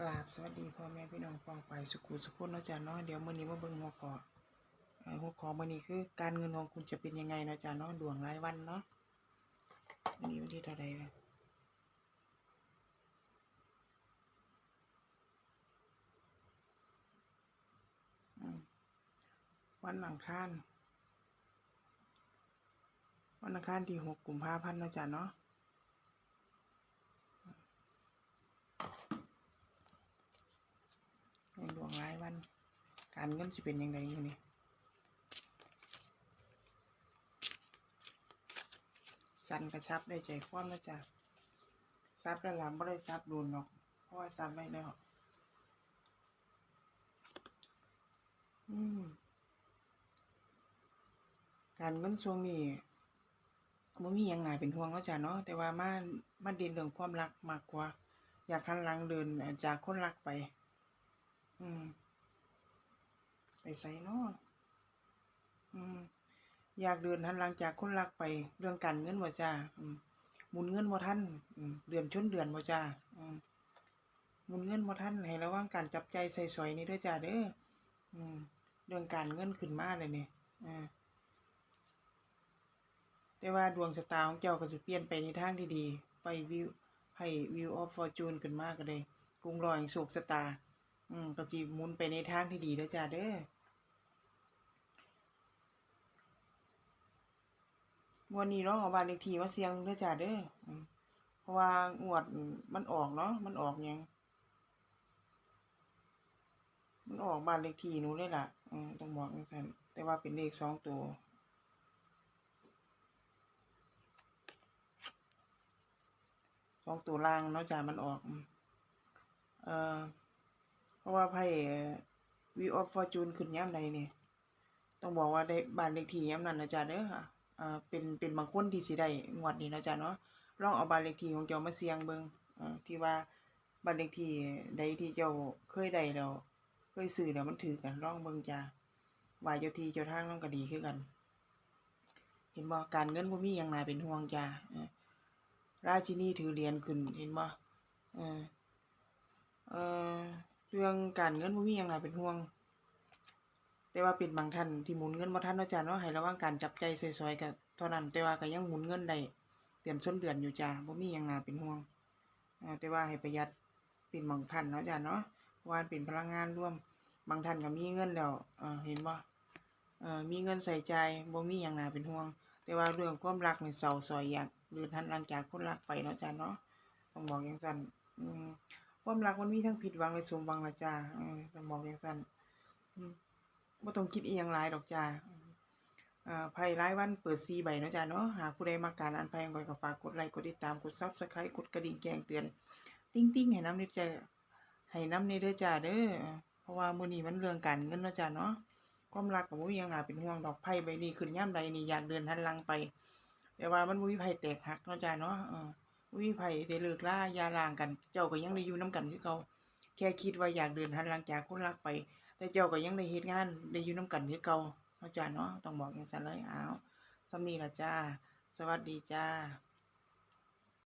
กราบสวัสดีพ่อแม่พี่น้องปองไปสุขุสุขุนนะจ๊ะเนาะเดี๋ยวมื้อนี้มาเบิ่งหัวข้อหัวข้อมื้อนี้คือการเงินของคุณจะเป็นยังไงนะจ๊ะเนาะดวงรายวันเนาะวันนี้วันที่เท่าใดแล้วอืมวันอังคารวันอังคารที่หกกุมภาพันธ์นะจ๊ะเนาะ ในดวงรายวัน การเงินสิเป็นยังไงอยู่นี่สั่นกระชับได้ใจความแล้วจ้ะซับแล้วหลังไม่ได้ซับโดนหรอก เพราะว่าซับไม่ได้หรอกการเงินช่วงนี้บ่มียังน่าเป็นห่วงแล้วจ้ะเนาะแต่ว่ามามาด่นเรื่องความรักมากกว่า อยากหันหลังเดินจากคนรักไป อืม ใส่เนาะอืม อยากเดินหันหลังจากคนรักไปเรื่องการเงินบ่จ้าอืมหมุนเงินบ่ทันอืมเดือนชนเดือนบ่จ้าอืมหมุนเงินบ่ทันให้ระวังการจับใจใส่สอยนี่ด้อจ้าเด้ออืมเรื่องการเงินขึ้นมาเลยเนี่อ่าแต่ว่าดวงชะตาของเจ้าก็สิเปลี่ยนไปในทางที่ดีไปวิวให้วิวออฟฟอร์จูนขึ้นมาก็เลยกรุงรอยโชคชะตา อืมก็สิหมุนไปในทางที่ดีเด้อจ้าเด้อ งวดนี้ลองเอาบ้านเลขที่มาเสียงเด้อจ้าเด้อเพราะว่างวดมันออกเนาะมันออกยังมันออกบ้านเลขที่หนูเลยล่ะอืมต้องบอกจัน แต่ว่าเป็นเลขสองตัวสองตัวล่างเนาะจ้ามันออก เอ่อเพราะว่าไพ่วีออฟฟอร์จูนขึ้นยามใดเนี่ยต้องบอกว่าได้บ้านเลขที่ยามนั้นนะจ้าเด้อค่ะ อ่าเป็นเป็นบางคนที่สิได้งวดนี้นะจ้าเนาะลองเอาบ้านเลขที่ของเจ้ามาเสี่ยงเบิ่งอ่าที่ว่าบ้านเลขที่ใดที่เจ้าเคยได้แล้วเคยซื้อแล้วมันถือกันลองเบิ่งจ้าว่าเจ้าที่เจ้าทางมันก็ดีคือกัน เห็นบ่การเงินบ่มีหยังน่าเป็นห่วงจ้าราชินีถือเหรียญขึ้นเห็นบ่เออเออเรื่องการเงินบ่มีหยังน่าเป็นห่วง แต่ว่าเป็นบางท่านที่หมุนเงินบ่ทันเนาะจ้าเนาะให้ระวังการจับใจซอยๆก็เท่านั้น แต่ว่าก็ยังหมุนเงินได้เดือนชนเดือนอยู่จ้าบ่มีหยังน่าเป็นห่วงแต่ว่าให้ประหยัดเป็นบางท่านเนาะจ้าเนาะเพราะวาเป็นพลังงานร่วมบางท่านก็มีเงินแล้วเเห็นบ่มีเงินใส่ใจบ่มีหยังน่าเป็นห่วง แต่ว่าเรื่องความรักในเศร้าซอยอยากหรือทันหลังจากคนรักไปเนาะจ้าเนาะต้องบอกจังซั่นความรักมันมีทั้งผิดหวังและสมหวังละจ้าเออต้องบอกจังซั่นอื บ่ต้องคิดอีหยังหลายดอกจ้าอ่าไพ่รายวันเปิด4ใบเนาะจ้าเนาะหากผู้ใดมักการอ่านไพ่ของข้อยก็ฝากกดไลค์กดติดตามกด Subscribe กดกระดิ่งแจ้งเตือน ติ๊งๆให้น้ำในใจให้น้ำในเด้อจ้าเด้อเพราะว่ามือนี้มันเรื่องการเงินเนาะจ้าเนาะความรักก็บ่มีหยังน่าเป็นห่วงดอกไพ่ใบนี้ขึ้นยามใดนี่อยากเดินหันลังไป แต่ว่ามันบ่มีไผแตกหักเนาะจ้าเนาะเออบ่มีไผได้เลิกลายาร้างกัน เจ้าก็ยังได้อยู่น้ำกันคือเก่าแค่คิดว่าอยากเดินหันลังจากคนรักไป แต่เจ้าก็ยังได้เฮ็ดงาน ได้อยู่น้ำกันคือเก่าเนาะจ้าเนาะต้องบอกจังนั้นเลยอ้าวส่ำนี้ล่ะจ้า สวัสดีจ้า